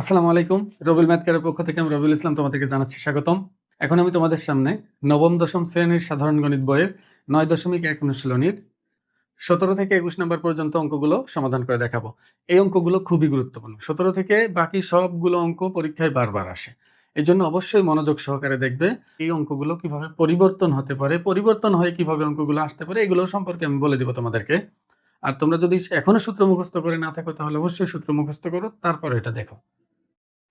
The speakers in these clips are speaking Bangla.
আসসালামু আলাইকুম। রবিল ম্যাথকারের পক্ষ থেকে আমি রবিউল ইসলাম তোমাদেরকে জানাচ্ছি স্বাগতম। এখন আমি তোমাদের সামনে নবম, দশম শ্রেণির সাধারণ গণিত বইয়ের নয় দশমিক এক অনুশীলনীর সতেরো থেকে একুশ নম্বর পর্যন্ত অঙ্কগুলো সমাধান করে দেখাবো। এই অঙ্কগুলো খুবই গুরুত্বপূর্ণ। সতেরো থেকে বাকি সবগুলো অঙ্ক পরীক্ষায় বারবার আসে। এই জন্য অবশ্যই মনোযোগ সহকারে দেখবে এই অঙ্কগুলো কীভাবে পরিবর্তন হতে পারে, পরিবর্তন হয়ে কীভাবে অঙ্কগুলো আসতে পারে, এগুলো সম্পর্কে আমি বলে দিব তোমাদেরকে। আর তোমরা যদি এখনও সূত্র মুখস্থ করে না থাকো, তাহলে অবশ্যই সূত্র মুখস্থ করো, তারপর এটা দেখো।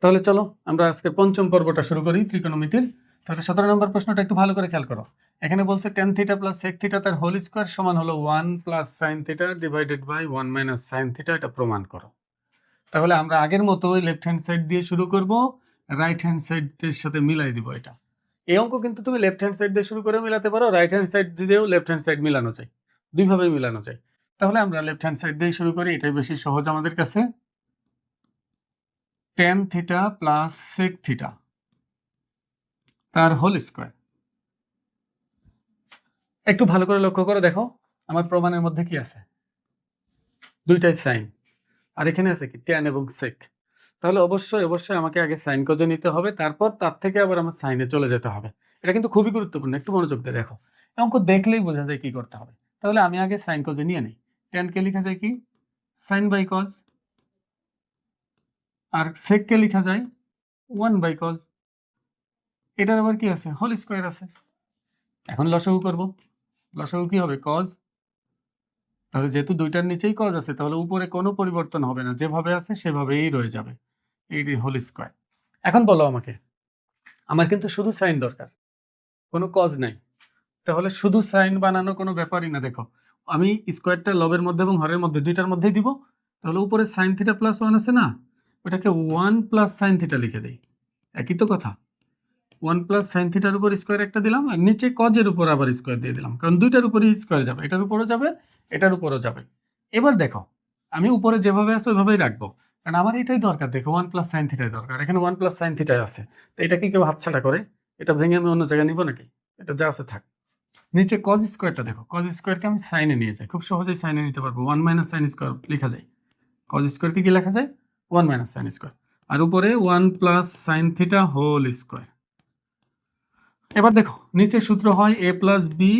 তাহলে চলো, আমরা আজকে পঞ্চম পর্বটা শুরু করি ত্রিকোণমিতির। তাহলে সতেরো নম্বর প্রশ্নটা একটু ভালো করে খেয়াল করো। এখানে বলছে tan theta plus sec theta তার হোল স্কোয়ার সমান হলো one plus sine theta divided by one minus sine theta এটা প্রমাণ করো। তাহলে আমরা আগের মতো লেফট হ্যান্ড সাইড দিয়ে শুরু করব রাইট হ্যান্ড সাইডের সাথে মিলাই দিব এটা। এই অঙ্ক কিন্তু তুমি লেফট হ্যান্ড সাইড দিয়ে শুরু করে মিলাতে পারো রাইট হ্যান্ড সাইড দিয়েও লেফট হ্যান্ড সাইড মিলানো যায়। দুইভাবেই মিলানো যায়। তাহলে আমরা লেফট হ্যান্ড সাইড দিয়ে শুরু করি, এটাই বেশি সহজ আমাদের কাছে। Tan theta plus sec theta তার হোল স্কোয়ার একটু ভালো করে লক্ষ্য করে দেখো, আমার প্রমাণের মধ্যে কি আছে? দুইটাই সাইন আর এখানে আছে কি? টেন এবং সেক তাহলে অবশ্যই অবশ্যই আমাকে আগে সাইন কজে নিতে হবে, তারপর তার থেকে আবার আমার সাইনে চলে যেতে হবে। এটা কিন্তু খুবই গুরুত্বপূর্ণ, একটু মনোযোগ দিয়ে দেখো। অঙ্ক দেখলেই বোঝা যায় কি করতে হবে। তাহলে আমি আগে সাইন কজে নিয়ে নিই। টেনকে লেখা যায় কি? সাইন বাই কজ আর সেককে লেখা যায় ওয়ান বাই কজ এটার আবার কি আছে? হোল স্কোয়ার আছে। এখন লসাগু করব। লসাগু কি হবে? কজ তাহলে যেহেতু দুইটার নিচেই কজ আছে, তাহলে উপরে কোনো পরিবর্তন হবে না। যেভাবে আছে, সেভাবেই রয়ে যাবে। এই হোল স্কোয়ার এখন বলো আমাকে, আমার কিন্তু শুধু সাইন দরকার। কোনো কজ নাই। তাহলে শুধু সাইন বানানো কোনো ব্যাপারই না। দেখো, আমি স্কোয়ারটা লবের মধ্যে এবং হরের মধ্যে দুইটার মধ্যেই দিব। তাহলে উপরে সাইন থিটা প্লাস ওয়ান আছে না? ওটাকে ওয়ান প্লাস সাইন থিটা লিখে দেই। একই তো কথা। ওয়ান প্লাস সাইন থিটার উপর স্কোয়ার একটা দিলাম আর নিচে কজের উপর আবার স্কোয়ার দিয়ে দিলাম। কারণ দুইটার উপরেই স্কোয়ার যাবে। এটার উপরও যাবে, এটার উপরও যাবে। এবার দেখো, আমি উপরে যেভাবে আছে ওইভাবেই রাখব। কারণ আমার এটাই দরকার। দেখো ওয়ান প্লাস সাইন থিটাই দরকার। এখানে ওয়ান প্লাস সাইন থিটাই আছে। তো এটা কি কেউ হাতছাড়া করে, এটা ভেঙে আমি অন্য জায়গায় নিব নাকি? এটা যা আছে থাক। নিচে কজ স্কোয়ারটা দেখো। কজ স্কোয়ারকে আমি সাইনে নিয়ে যাই। খুব সহজেই সাইনে নিতে পারব। ওয়ান মাইনাস সাইন স্কোয়ার লেখা যায়। কজ স্কোয়ারকে কি লেখা যায়? ওয়ান মাইনাস সাইন স্কোয়ার আর উপরে one plus sine theta whole square এবার দেখো নিচে সূত্র হয় A plus B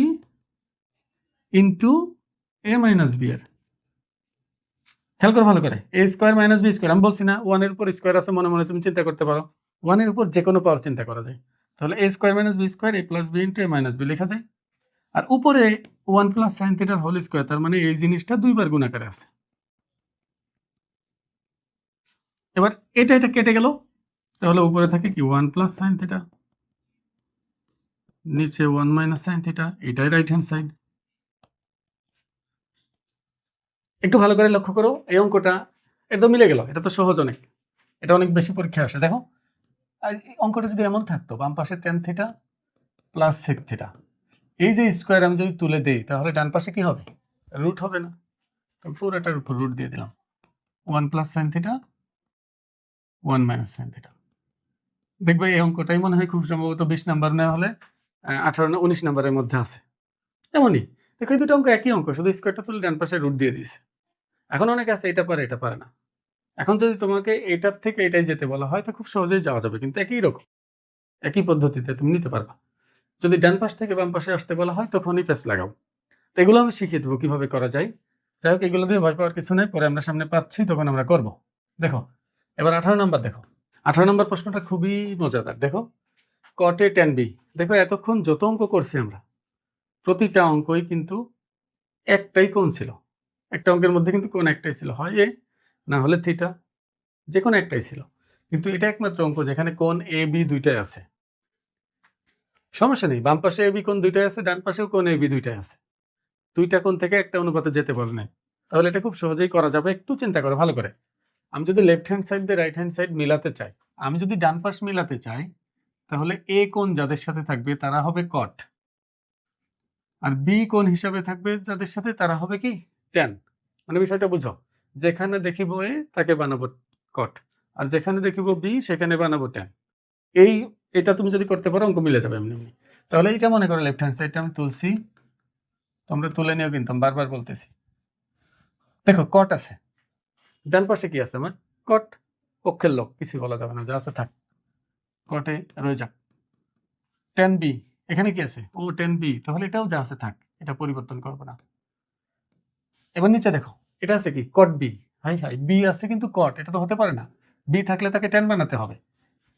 into A minus B এর। খেয়াল করো ভালো করে A square minus B square আমি বলছি না ওয়ানের উপর স্কোয়ার আছে মনে মনে তুমি চিন্তা করতে পারো। ওয়ানের উপর যে কোনো পাওয়ার চিন্তা করা যায়। তাহলে A square minus B square A plus B into A minus B লেখা যায়। আর উপরে ওয়ান প্লাস সাইন থিটার হোল স্কোয়ার তার মানে এই জিনিসটা দুইবার গুণাকারে আছে। এবার এটা এটা কেটে গেল। তাহলে উপরে থাকে কি? One plus sine theta. নিচে ওয়ান মাইনাস সাইন থিটা। এটাই রাইট হ্যান্ড সাইড একটু ভালো করে লক্ষ্য করো, এই অঙ্কটা তো মিলে গেল। এটা তো সহজ অনেক। এটা অনেক বেশি পরীক্ষা আসে। দেখো অঙ্কটা যদি এমন থাকতো, বাম পাশে tan theta plus sec theta এই যে স্কোয়ার আমি যদি তুলে দিই, তাহলে ডান পাশে কি হবে? রুট হবে না। তো পুরোটার উপর রুট দিয়ে দিলাম। One plus sine theta one minus sine theta দেখবে এই অঙ্কটাই মনে হয় খুব সম্ভবত বিশ নাম্বার নেওয়া হলে আঠারো না, উনিশ নাম্বারের মধ্যে আছে। এমনই। দেখো দুটো অঙ্ক একই অঙ্ক, শুধু স্কোয়ারটা তুলে ডান পাশে রুট দিয়ে দিয়েছে। এখন অনেকে আছে এটা পারে এটা পারে না। এখন যদি তোমাকে এটার থেকে এটাই যেতে বলা হয়, তো খুব সহজেই যাওয়া যাবে, কিন্তু একই রকম। একই পদ্ধতিতে তুমি নিতে পারবা। যদি ডান পাশ থেকে বাম পাশে আসতে বলা হয়, তখনই পেস লাগাও। তো এগুলো আমি শিখিয়ে দেবো কীভাবে করা যায়। যাই হোক, এগুলো দিয়ে ভয় পাওয়ার কিছু নেই, পরে আমরা সামনে পাচ্ছি, তখন আমরা করব। দেখো এবার আঠারো নম্বর দেখো। আঠারো নম্বর প্রশ্নটা খুবই মজাদার। দেখো কটে টেন বি দেখো, এতক্ষণ যত অঙ্ক করছি আমরা, প্রতিটা অঙ্কই কিন্তু একটাই কোণ ছিল। একটা অঙ্কের মধ্যে কিন্তু কোন একটাই ছিল, হয় এ না হলে থিটা যে কোনো একটাই ছিল। কিন্তু এটা একমাত্র অঙ্ক যেখানে কোন এ বি দুইটাই আছে। সমস্যা নেই, বাম পাশে এ বি কোন দুইটাই আছে, ডান পাশেও কোন এ বি দুইটাই আছে। দুইটা কোন থেকে একটা অনুপাতে যেতে পারে না তাহলে এটা খুব সহজেই করা যাবে, একটু চিন্তা করে, ভালো করে। আমি যদি লেফট হ্যান্ড সাইড দিয়ে রাইট হ্যান্ড সাইড মিলাতে চাই, আমি যদি ডান পাশ মিলাতে চাই, তাহলে এ কোণ যাদের সাথে থাকবে তারা হবে কট আর বি কোণ হিসাবে থাকবে যাদের সাথে তারা হবে কি টেন মানে বিষয়টা বুঝো, যেখানে দেখিব এ তাকে বানাবো কট আর যেখানে দেখিব বি সেখানে বানাবো টেন এই, এটা তুমি যদি করতে পারো, অঙ্ক মিলে যাবে এমনি এমনি। তাহলে এইটা মনে করো লেফট হ্যান্ড সাইডটা আমি তুলছি, তোমরা তুলে কিন্তু, আমি বারবার বলতেছি। দেখো কট আছে। ডান পাশে কি আছে আমার? কট। পক্ষের লোক, কিছুই বলা যাবে না, যা আছে থাক। কটে রয়ে যাক। টেন বি এখানে কি আছে? ও টেন বি তাহলে এটাও যা আছে থাক, এটা পরিবর্তন করব না। এবার নিচে দেখো, এটা আছে কি? কট বি হাই হাই বি আছে কিন্তু কট এটা তো হতে পারে না। বি থাকলে তাকে টেন বানাতে হবে।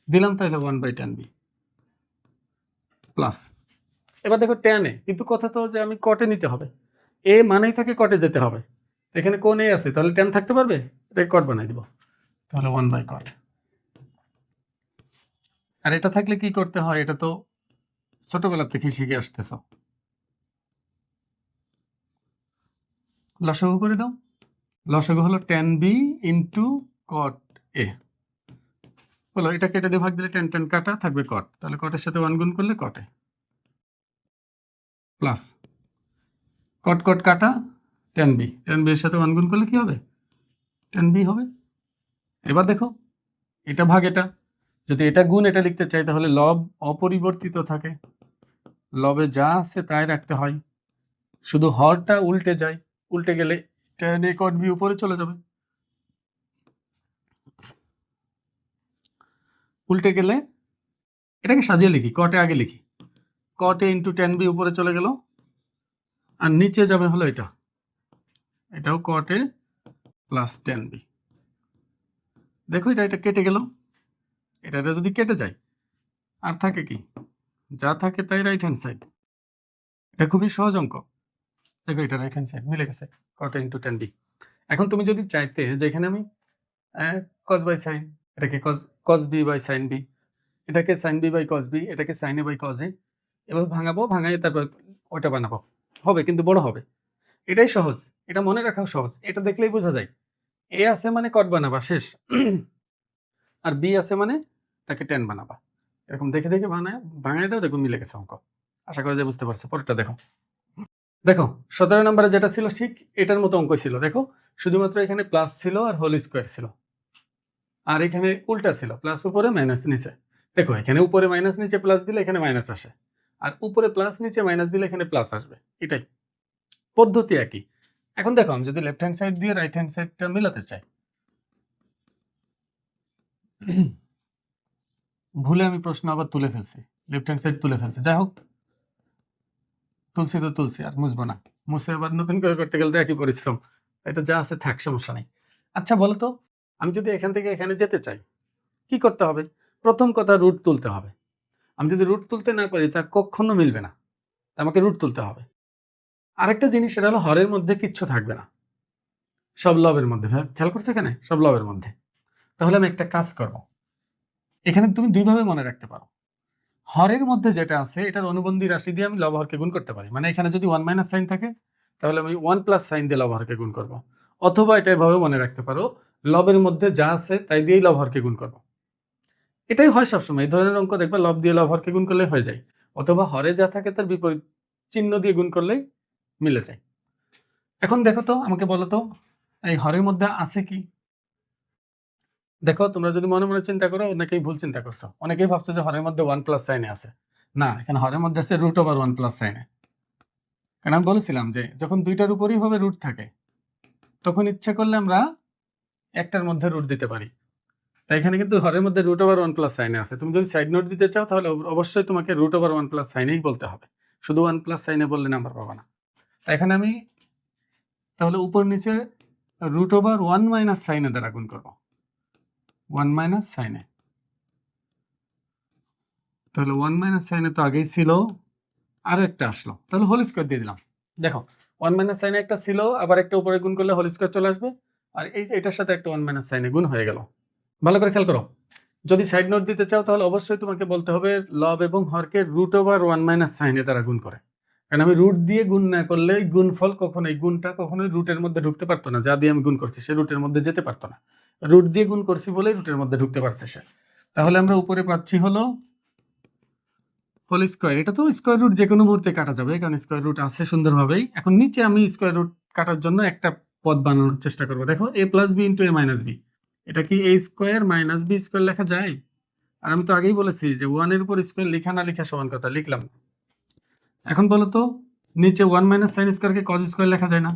দিলাম তাহলে one by tan B plus এবার দেখো টেনে কিন্তু কথা তো যে আমি কটে নিতে হবে। এ মানেই তাকে কটে যেতে হবে। এখানে কোন এ আছে? তাহলে টেন থাকতে পারবে? এটাকে কট বানাই দিব। তাহলে ওয়ান বাই কট আর এটা থাকলে কি করতে হয়? এটা তো ছোটবেলা থেকে শিখে আসতেছ। লসগু করে দাও। লসগু হলো tan B into cot A বলো, এটা কেটে দিয়ে ভাগ দিলে টেন টেন কাটা থাকবে কট তাহলে কটের সাথে ওয়ান গুণ করলে কটে প্লাস কট কট কাটা টেন বি টেন বি এর সাথে ওয়ান গুণ করলে কি হবে? টেন বি হবে। এবার দেখো, এটা ভাগ এটা। যদি এটা গুণ এটা লিখতে চাই, তাহলে লব অপরিবর্তিত থাকে। লবে যা আছে তাই রাখতে হয়। শুধু হরটা উল্টে যায়। উল্টে গেলে টেন এ কট বি উপরে চলে যাবে। উল্টে গেলে এটাকে সাজিয়ে লিখি কটে আগে লিখি। কটে ইন্টু টেন বি উপরে চলে গেল। আর নিচে যাবে হলো এটা। এটাও কটে প্লাস টেন বি দেখো এটা এটা কেটে গেল। এটা যদি কেটে যায়, আর থাকে কি? যা থাকে তাই রাইট হ্যান্ড সাইড এটা খুবই সহজ অঙ্ক। দেখো এটা রাইট হ্যান্ড সাইড মিলে গেছে কট ইন্টু টেন বি এখন তুমি যদি চাইতে যে এখানে আমি কজ বাই সাইন এটাকে cos cos B by sine B এটাকে sine B by cos B এটাকে sine A by cos A এভাবে ভাঙাবো ভাঙাই তারপর ওইটা বানাবো। হবে, কিন্তু বড় হবে। এটাই সহজ, এটা মনে রাখাও সহজ, এটা দেখলেই বোঝা যায়। এ আছে মানে কট বানাবা, শেষ। আর বি আছে মানে তাকে টেন বানাবা। এরকম দেখে দেখে বানায় ভাঙায় দাও, দেখো মিলে গেছে অঙ্ক। আশা করি যে বুঝতে পারছ, পরেরটা দেখো। দেখো, সতেরো নম্বরে যেটা ছিল, ঠিক এটার মতো অঙ্ক ছিল, দেখো। শুধুমাত্র এখানে প্লাস ছিল আর হোল স্কোয়ার ছিল। আর এখানে উল্টা ছিল প্লাস উপরে মাইনাস নিচে। দেখো, এখানে উপরে মাইনাস নিচে প্লাস দিলে এখানে মাইনাস আসে। আর উপরে প্লাস নিচে মাইনাস দিলে এখানে প্লাস আসবে। এটাই। পদ্ধতি একই। এখন দেখো, আমি যদি লেফট হ্যান্ড সাইড দিয়ে রাইট হ্যান্ড সাইডটা মিলাতে চাই, ভুলে আমি প্রশ্ন আবার তুলে ফেলছি লেফট হ্যান্ড সাইড তুলে ফেলছি। যাই হোক তুলসি তো তুলসি আর মুছবো না। মুছে আবার নতুন করে করতে গেলে তো একই পরিশ্রম। এটা যা আছে থাক, সমস্যা নেই। আচ্ছা বলো তো, আমি যদি এখান থেকে এখানে যেতে চাই, কি করতে হবে? প্রথম কথা রুট তুলতে হবে। আমি যদি রুট তুলতে না পারি, তা কখনো মিলবে না। আমাকে রুট তুলতে হবে। আরেকটা জিনিস, সেটা হলো হরের মধ্যে কিচ্ছু থাকবে না। সব লবের মধ্যে। খেয়াল করছ এখানে? সব লবের মধ্যে। তাহলে আমি একটা কাজ করব। এখানে তুমি দুইভাবে মনে রাখতে পারো। হরের মধ্যে যেটা আছে, এটার অনুবন্ধী রাশি দিয়ে আমি লব হরকে গুণ করতে পারি। মানে এখানে যদি ওয়ান মাইনাস সাইন থাকে, তাহলে আমি ওয়ান প্লাস সাইন দিয়ে লব হরকে গুণ করব। অথবা এটা এভাবে মনে রাখতে পারো, লবের মধ্যে যা আছে, তাই দিয়েই লব হরকে গুণ করব। এটাই হয় সবসময়। এই ধরনের অঙ্ক দেখবে, লব দিয়ে লব হরকে গুণ করলে হয়ে যায়। অথবা হরে যা থাকে, তার বিপরীত চিহ্ন দিয়ে গুণ করলেই মিলে যায়। এখন দেখো তো, আমাকে বলো তো, এই হরের মধ্যে আছে কি? দেখো, তোমরা যদি মনে মনে চিন্তা করো, অনেকেই ভুল চিন্তা করছ। অনেকেই ভাবছ যে হরের মধ্যে ওয়ান প্লাস সাইনে আছে। না, এখানে হরের মধ্যে আছে রুট ওভার ওয়ান প্লাস সাইনে কারণ আমি বলেছিলাম যে, যখন দুইটার উপরই ভাবে রুট থাকে, তখন ইচ্ছা করলে আমরা একটার মধ্যে রুট দিতে পারি। তাই এখানে কিন্তু হরের মধ্যে রুট ওভার ওয়ান প্লাস সাইনে আছে। তুমি যদি সাইড নোট দিতে চাও, তাহলে অবশ্যই তোমাকে রুট ওভার ওয়ান প্লাস সাইনেই বলতে হবে। শুধু ওয়ান প্লাস সাইনে বললে নাম্বার পাবা না। এখানে আমি তাহলে উপর নিচে রুট ওভার ওয়ান মাইনাস সাইনে দ্বারা গুণ করব। ওয়ান মাইনাস সাইনে তাহলে ওয়ান মাইনাস সাইনে তো আগেই ছিল, আরও একটা আসলো। তাহলে হোল স্কোয়ার দিয়ে দিলাম। দেখো ওয়ান মাইনাস সাইনে একটা ছিল, আবার একটা উপরে গুণ করলে হোল স্কোয়ার চলে আসবে। আর এই যে এটার সাথে একটা ওয়ান মাইনাস সাইনে গুণ হয়ে গেল। ভালো করে খেয়াল করো। যদি সাইড নোট দিতে চাও, তাহলে অবশ্যই তোমাকে বলতে হবে লব এবং হরকে রুট ওভার ওয়ান মাইনাস সাইনে তারা গুণ করে। কারণ আমি রুট দিয়ে গুণ না করলে গুণফল কখনোই গুণটা কখনোই রুটের মধ্যে ঢুকতে পারতো না। যা দিয়ে আমি গুণ করছি, সে রুটের মধ্যে যেতে পারতো না। রুট দিয়ে গুণ করছি বলেই রুটের মধ্যে ঢুকতে পারছে সে। তাহলে আমরা উপরে পাচ্ছি হলো হোল স্কোয়ার এটা তো স্কোয়ার রুট যে কোনো মুহূর্তে কাটা যাবে, কারণ স্কোয়ার রুট আছে সুন্দরভাবেই। এখন নিচে আমি স্কোয়ার রুট কাটার জন্য একটা পদ বানানোর চেষ্টা করব। দেখো A plus B into A minus B এটা কি A square minus B square লেখা যায়? আর আমি তো আগেই বলেছি যে ওয়ানের উপর স্কোয়ার লেখা না লেখা সমান কথা, লিখলাম এখন বলো তো, নিচে ওয়ান মাইনাস সাইন স্কোয়ারকে কজ স্কোয়ার লেখা যায় না।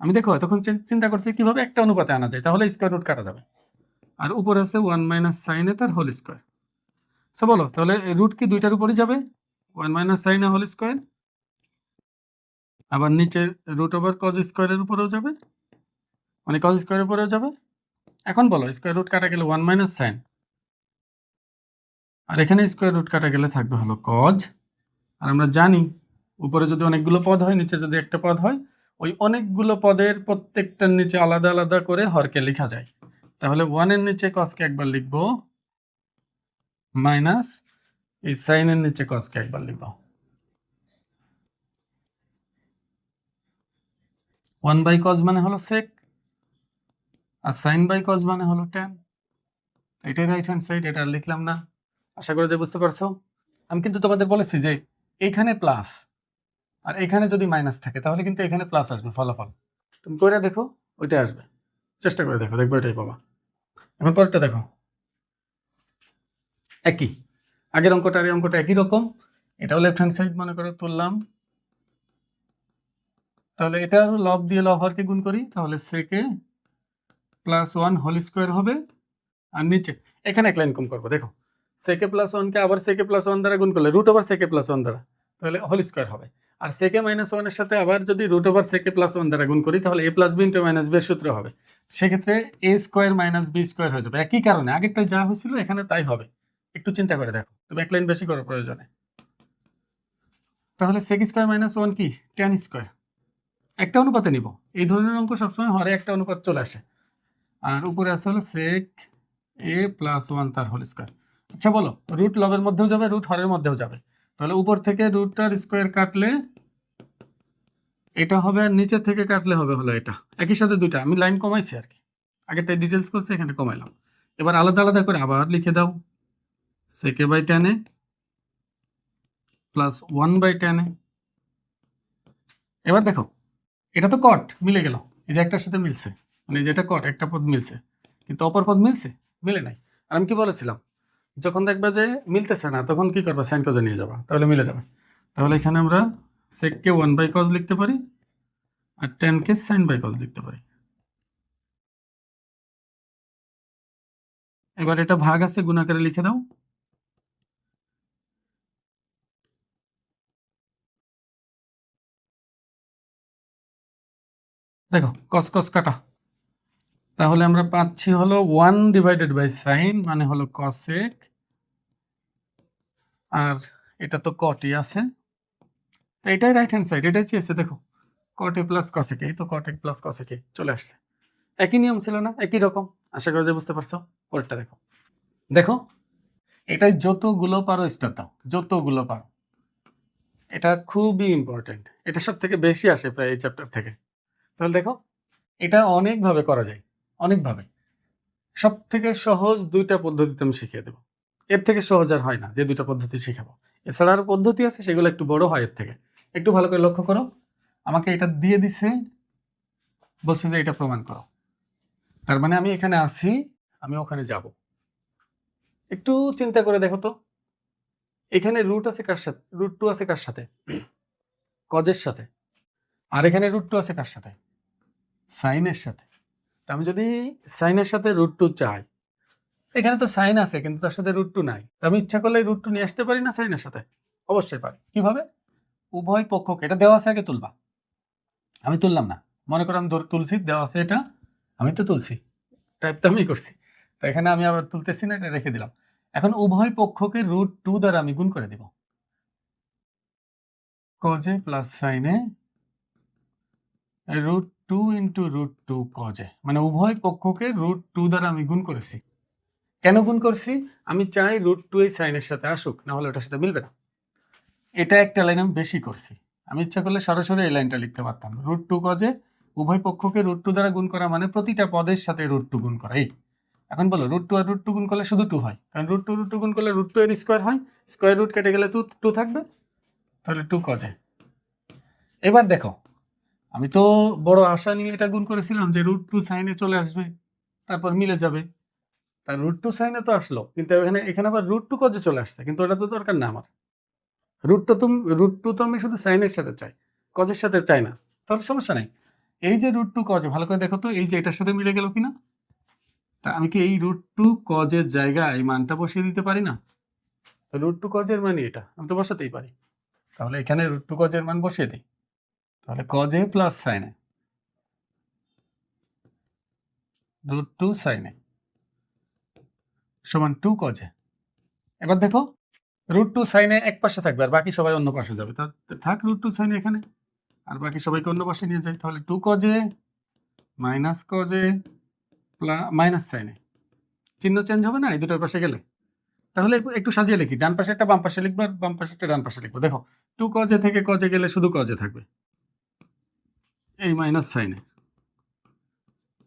আমি দেখো তখন চিন্তা করছি কীভাবে একটা অনুপাতে আনা যায়, তাহলে স্কোয়ার রুট কাটা যাবে। আর উপরে আছে ওয়ান মাইনাস সাইন তার হোল স্কোয়ার আচ্ছা বলো, তাহলে রুট কি দুইটার উপরই যাবে? One minus sine whole square আবার নিচে রুট ওভার কজ স্কোয়ারের উপরেও যাবে। মানে কজ স্কোয়ারের উপরেও যাবে। এখন বলো স্কোয়ার রুট কাটা গেলে ওয়ান মাইনাস সাইন আর এখানে স্কোয়ার রুট কাটা গেলে থাকবে হলো কজ আর আমরা জানি, উপরে যদি অনেকগুলো পদ হয়, নিচে যদি একটা পদ হয়, ওই অনেকগুলো পদের প্রত্যেকটার নিচে আলাদা আলাদা করে হরকে লেখা যায়। তাহলে ওয়ানের নিচে কসকে একবার লিখব মাইনাস এই সাইনের নিচে কসকে একবার লিখব। ওয়ান বাই কজ মানে হলো সেক আর সাইন বাই কজ মানে হলো টেন এটাই রাইট হ্যান্ড সাইড এটা লিখলাম না। আশা করি যে বুঝতে পারছ। আমি কিন্তু তোমাদের বলেছি যে এইখানে প্লাস আর এখানে যদি মাইনাস থাকে, তাহলে কিন্তু এখানে প্লাস আসবে, ফলাফল। তুমি করে দেখো, ওইটাই আসবে। চেষ্টা করে দেখো, দেখব এটাই পাবা। এখন পরেরটা দেখো। একই। আগের অঙ্কটা আর এই অঙ্কটা একই রকম। এটাও লেফট হ্যান্ড সাইড মনে করো তুললাম। তাহলে এটা লব দিয়ে লব হরকে গুণ করি? তাহলে সেকে প্লাস ওয়ান হোল স্কোয়ার হবে। আর নিচে, এখানে এক লাইন কম করব, দেখো। সেকে প্লাস ওয়ানকে আবার সেকে প্লাস ওয়ান দ্বারা গুণ করলে রুট ওভার সেকে প্লাস ওয়ান দ্বারা। তাহলে হোল স্কোয়ার হবে। আর সেকে মাইনাস ওয়ানের সাথে আবার যদি রুট ওভার সেকে প্লাস ওয়ান দ্বারা গুণ করি, তাহলে A plus B into minus B সূত্র হবে। সেক্ষেত্রে A square minus B square হয়ে যাবে। একই কারণে আগেরটা যা হয়েছিল, এখানে তাই হবে। একটু চিন্তা করে দেখো। এক লাইন বেশি করো প্রয়োজনে। তাহলে সেক স্কোয়ার মাইনাস ওয়ান কি? টেন স্কোয়ার একটা অনুপাতে নিব। এই ধরনের অঙ্ক সবসময় হরে একটা অনুপাত চলে আসে। আর উপরে আছে হলো সেক এ প্লাস ওয়ান তার হোল স্কোয়ার আচ্ছা বলো। রুট লবের মধ্যেও যাবে রুট হরের মধ্যেও যাবে। তাহলে উপর থেকে রুটটার স্কোয়ার কাটলে এটা হবে আর নিচের থেকে কাটলে হবে হলো এটা। একই সাথে দুইটা, আমি লাইন কমাইছি আর কি। আগেরটা ডিটেলস করছি, এখানে কমাইলাম। এবার আলাদা আলাদা করে আবার লিখে দাও। সেকে বাই টেনে প্লাস ওয়ান বাই টেনে এবার দেখো, এটা তো কট মিলে গেল। এই যে একটার সাথে মিলছে। মানে এই যে এটা কট একটা পদ মিলছে। কিন্তু অপর পদ মিলছে? মিলে নাই। আর আমি কি বলেছিলাম? যখন দেখবে যে মিলতেছে না, তখন কি করবে? সাইন কজে নিয়ে যাবা। তাহলে মিলে যাবে। তাহলে এখানে আমরা সেককে ওয়ান বাই কজ লিখতে পারি আর টেনকে সাইন বাই কজ লিখতে পারি। এবার এটা ভাগ আছে গুণাকারে লিখে দাও। দেখো কস কস কাটা। তাহলে আমরা পাচ্ছি হলো ওয়ান ডিভাইডেড বাই সাইন মানে হলো কসেক আর এটা তো কটি আছে। তো এটাই রাইট হ্যান্ড সাইড এটাই চেয়েছে, দেখো। কট প্লাস কসেক এই তো কট এ প্লাস কসেক চলে আসছে। একই নিয়ম ছিল না? একই রকম? আশা করি যে বুঝতে পারছ? পরেরটা দেখো। দেখো, এটাই যতগুলো পারো স্টার দাও, যতগুলো পারো। এটা খুবই ইম্পর্টেন্ট এটা সব থেকে বেশি আসে প্রায় এই চ্যাপ্টার থেকে। তাহলে দেখো, এটা অনেকভাবে করা যায়। অনেকভাবে। সব থেকে সহজ দুইটা পদ্ধতিতে আমি শিখিয়ে দেবো। এর থেকে সহজ আর হয় না যে দুইটা পদ্ধতি শেখাবো। এছাড়া আরও পদ্ধতি আছে, সেগুলো একটু বড় হয় এর থেকে। একটু ভালো করে লক্ষ্য করো। আমাকে এটা দিয়ে দিছে, বলছে যে এটা প্রমাণ করো। তার মানে আমি এখানে আছি, আমি ওখানে যাব। একটু চিন্তা করে দেখো তো। এখানে রুট আছে কার সাথে? রুট টু আছে কার সাথে? কজের সাথে। আর এখানে রুট টু আছে কার সাথে? সাইনের সাথে। আমি যদি সাইনের সাথে রুট টু চাই, এখানে তো সাইন আছে কিন্তু তার সাথে রুট টু নাই। আমি ইচ্ছা করলে রুট টু নিয়ে আসতে পারি না সাইনের সাথে? অবশ্যই পারি। কীভাবে? উভয় পক্ষকে, এটা দেওয়া আছে আগে তুলবা। আমি তুললাম না। মনে করো আমি তুলছি, দেওয়া আছে এটা, আমি তো তুলছি। টাইপ তো আমি করছি। তো এখানে আমি আবার তুলতেছি না, এটা রেখে দিলাম। এখন উভয় পক্ষকে রুট টু দ্বারা আমি গুণ করে দিব। কজে প্লাস সাইনে root two into root two কজে মানে উভয় পক্ষকে রুট টু দ্বারা আমি গুণ করেছি কেন গুণ করছি আমি চাই রুট টু এই সাইনের সাথে আসুক না হলে ওটার সাথে মিলবে না এটা একটা লাইন আমি বেশি করছি আমি ইচ্ছা করলে সরাসরি এই লাইনটা লিখতে পারতাম রুট টু কজে উভয় পক্ষকে রুট টু দ্বারা গুণ করা মানে প্রতিটা পদের সাথে রুট টু গুণ করা এই এখন বলো রুট টু আর রুট টু গুণ করলে শুধু টু হয় কারণ রুট টু রুট টু গুণ করলে রুট টু এর স্কোয়ার হয় স্কোয়ার রুট কেটে গেলে টু টু থাকবে তাহলে টু কজে এবার দেখো আমি তো বড় আশা নিয়ে এটা গুণ করেছিলাম যে রুট টু সাইনে চলে আসবে, তারপর মিলে যাবে। তার রুট টু সাইনে তো আসলো, কিন্তু এখানে এখানে আবার রুট টু কজে চলে আসছে, কিন্তু ওটা তো দরকার না আমার। রুট টু তুমি রুট টু তো আমি শুধু সাইনের সাথে চাই কজের সাথে চাই না, তাহলে সমস্যা নেই। এই যে রুট টু কজে ভালো করে দেখো তো, এই যে এটার সাথে মিলে গেল কিনা? তা আমি কি এই রুট টু কজের জায়গায় এই মানটা বসিয়ে দিতে পারি না? রুট টু কজের মানই এটা, আমি তো বসাতেই পারি। তাহলে এখানে রুট টু কজের মান বসিয়ে দিই। তাহলে কজে প্লাস সাইনে রুট টু সাইনে সমান টু কজে এবার দেখো রুট টু সাইনে এক পাশে থাকবে, আর বাকি সবাই অন্য পাশে যাবে। থাক রুট টু সাইনে এখানে, আর বাকি সবাইকে অন্য পাশে নিয়ে যাই। তাহলে টু কজে মাইনাস কজে মাইনাস সাইনে চিহ্ন চেঞ্জ হবে না? এই দুটোর পাশে গেলে। তাহলে একটু সাজিয়ে লিখি। ডান পাশে একটা, বাম পাশে লিখব, আর বাম পাশে একটা, ডান পাশে লিখব। দেখো টু কজে থেকে কজে গেলে শুধু কজে থাকবে। এই মাইনাস সাইনে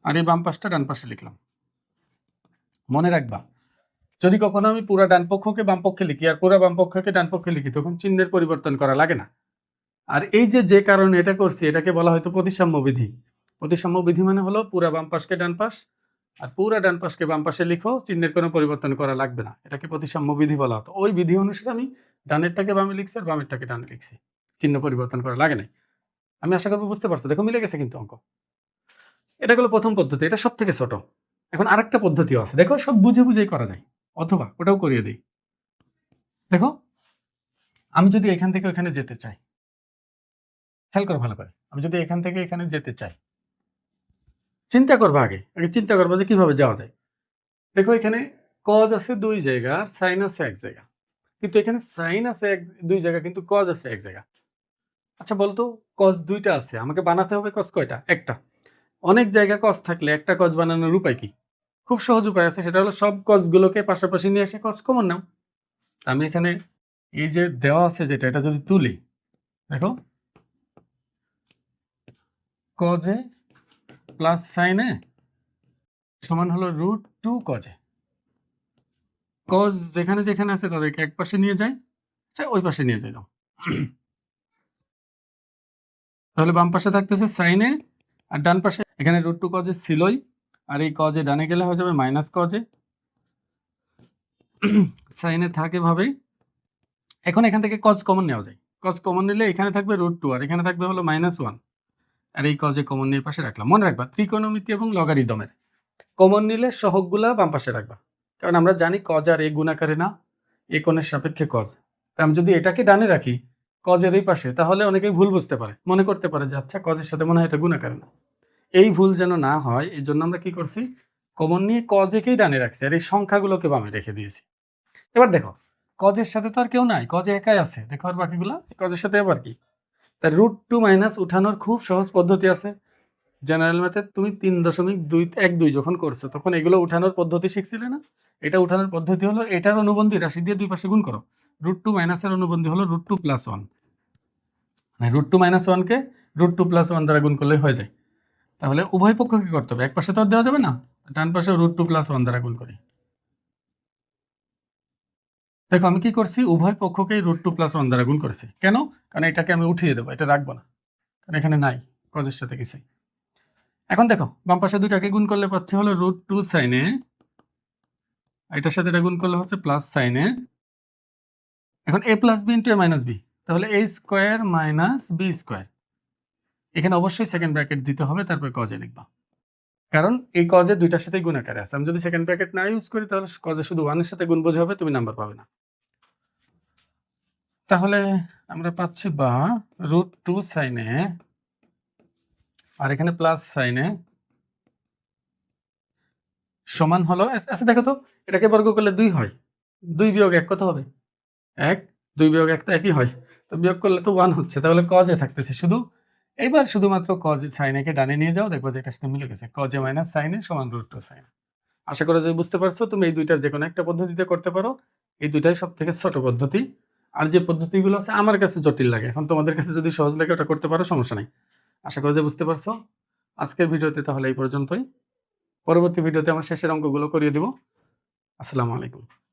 আর এই বাম পাশটা ডান পাশে লিখলাম। মনে রাখবা, যদি কখনো আমি পুরা ডান পক্ষকে বাম পক্ষে লিখি আর পুরা বাম পক্ষকে ডান পক্ষে লিখি, তখন চিহ্নের পরিবর্তন করা লাগে না। আর এই যে যে কারণে এটা করছি, এটাকে বলা হয়তো প্রতিসাম্য বিধি। প্রতিসাম্য বিধি মানে হলো পুরা বাম পাশকে ডান পাশ আর পুরা ডান পাশকে বাম পাশে লিখো, চিহ্নের কোনো পরিবর্তন করা লাগবে না। এটাকে প্রতিসাম্য বিধি বলা হতো। ওই বিধি অনুসারে আমি ডানেরটাকে বামে লিখছি আর বামেরটাকে ডানে লিখছি। চিহ্ন পরিবর্তন করা লাগে নাই। আমি আশা করব বুঝতে পারছ। দেখো মিলে গেছে কিন্তু অঙ্ক। এটা হলো প্রথম পদ্ধতি, এটা সব থেকে ছোট। এখন আরেকটা পদ্ধতিও আছে। দেখো, সব বুঝে বুঝেই করা যায়। অথবা ওটাও করিয়ে দিই। দেখো, আমি যদি এখান থেকে ওখানে যেতে চাই, খেয়াল করো ভালো করে, আমি যদি এখান থেকে এখানে যেতে চাই, চিন্তা করব আগে আগে চিন্তা করব যে কীভাবে যাওয়া যায়। দেখো, এখানে কজ আছে দুই জায়গা আর সাইন আছে এক জায়গা। কিন্তু এখানে সাইন আছে এক, দুই জায়গা, কিন্তু কজ আছে এক জায়গা। আচ্ছা বলতো কজ দুইটা আছে। আমাকে বানাতে হবে কজ কয়টা? একটা। অনেক জায়গা কজ থাকলে একটা কজ বানানোর উপায় কি? খুব সহজ উপায় আছে, সেটা হলো সব কজগুলোকে পাশাপাশি নিয়ে এসে কজ কমন নাও। আমি এখানে এই যে দেওয়া আছে যেটা, এটা যদি তুলি, দেখো। কজে প্লাস সাইনে সমান হলো রুট টু কজে কজ যেখানে যেখানে আছে তাদেরকে এক পাশে নিয়ে যায় আচ্ছা ওই পাশে নিয়ে যাই দাও তাহলে বাম পাশে থাকতেছে সাইনে আর ডান পাশে, এখানে রুট টু কজে ছিলই, আর এই কজে ডানে গেলে হয়ে যাবে মাইনাস কজে সাইনে থাকে ভাবেই, এখন এখান থেকে কজ কমন নেওয়া যায়। কজ কমন নিলে এখানে থাকবে রুট টু আর এখানে থাকবে হলো মাইনাস ওয়ান আর এই কজে কমন নিয়ে পাশে রাখলাম। মনে রাখবা ত্রিকোণমিতি এবং লগারিদমের কমন নিলে সহগগুলা বাম পাশে রাখবা। কারণ আমরা জানি কজ আর এ গুণাকারে না এ কোণের সাপেক্ষে কজ তা আমি যদি এটাকে ডানে রাখি কজের এই পাশে, তাহলে অনেকেই ভুল বুঝতে পারে। মনে করতে পারে যে আচ্ছা কজের সাথে মনে হয় এটা গুণাকারে না। এই ভুল যেন না হয়, এই জন্য আমরা কি করছি? কমন নিয়ে কজেকেই ডানে রাখছি, আর এই সংখ্যাগুলোকে বামে রেখে দিয়েছি। এবার দেখো কজের সাথে তো আর কেউ নাই কজে একাই আছে। দেখো আর বাকিগুলো কজের সাথে আবার কি? তার রুট টু মাইনাস উঠানোর খুব সহজ পদ্ধতি আছে। জেনারেল ম্যাথে তুমি তিন দশমিক দুই, এক দুই যখন করছ, তখন এগুলো উঠানোর পদ্ধতি শিখছিলে না? এটা উঠানোর পদ্ধতি হলো, এটার অনুবন্ধী রাশি দিয়ে দুই পাশে গুণ করো। রুট টু মাইনাসের অনুবন্ধী হলো রুট টু প্লাস ওয়ান মানে রুট টু মাইনাস ওয়ানকে রুট টু প্লাস ওয়ান দ্বারা গুণ করলে হয়ে যায়। তাহলে উভয় পক্ষকে করতে হবে? এক পাশে তো আর দেওয়া যাবে না, ডান পাশে রুট টু প্লাস ওয়ান দ্বারা গুণ করি। দেখো, আমি কি করছি? উভয় পক্ষকেই রুট টু প্লাস ওয়ান দ্বারা গুণ করেছি। কেন? কারণ এটাকে আমি উঠিয়ে দেবো, এটা রাখব না। কারণ এখানে নাই কজের সাথে কিছুই এখন দেখো, বাম পাশে দুইটাকে গুণ করলে পাচ্ছে হলো রুট টু সাইনে এটার সাথে এটা গুণ করলে হচ্ছে প্লাস সাইনে এখন A plus B into A minus B তাহলে A square minus B square এখানে অবশ্যই সেকেন্ড ব্র্যাকেট দিতে হবে, তারপর কজে লিখবা। কারণ এই কজে দুইটার সাথে গুণ আকারে আছে। আমি যদি সেকেন্ড ব্র্যাকেট না ইউজ করি, তাহলে কজে শুধু ওয়ানের সাথে গুণ বোঝা হবে, তুমি নাম্বার পাবে না। তাহলে আমরা পাচ্ছি বা রুট টু সাইনে আর এখানে প্লাস সাইনে সমান হলো আচ্ছা আচ্ছা দেখো তো, এটাকে বর্গ করলে দুই হয়। দুই বিয়োগ এক কত হবে? এক, দুই বিয়োগ এক তো একই হয়। তো বিয়োগ করলে তো ওয়ান হচ্ছে, তাহলে কজে থাকতেছে। শুধু এবার শুধুমাত্র কজে সাইনেকে ডানে নিয়ে যাও, দেখব যে এটার সাথে মিলে গেছে। কজে মাইনাস সাইনে সমান রুট টু সাইন আশা করা যায় বুঝতে পারছ, তুমি এই দুইটার যে কোনো একটা পদ্ধতিতে করতে পারো। এই দুইটাই সব থেকে ছোট পদ্ধতি। আর যে পদ্ধতিগুলো আছে আমার কাছে জটিল লাগে। এখন তোমাদের কাছে যদি সহজ লাগে, ওটা করতে পারো, সমস্যা নেই। আশা করা যায় বুঝতে পারছ। আজকের ভিডিওতে তাহলে এই পর্যন্তই। পরবর্তী ভিডিওতে আমার শেষের অঙ্কগুলো করিয়ে দিব। আসসালামু আলাইকুম।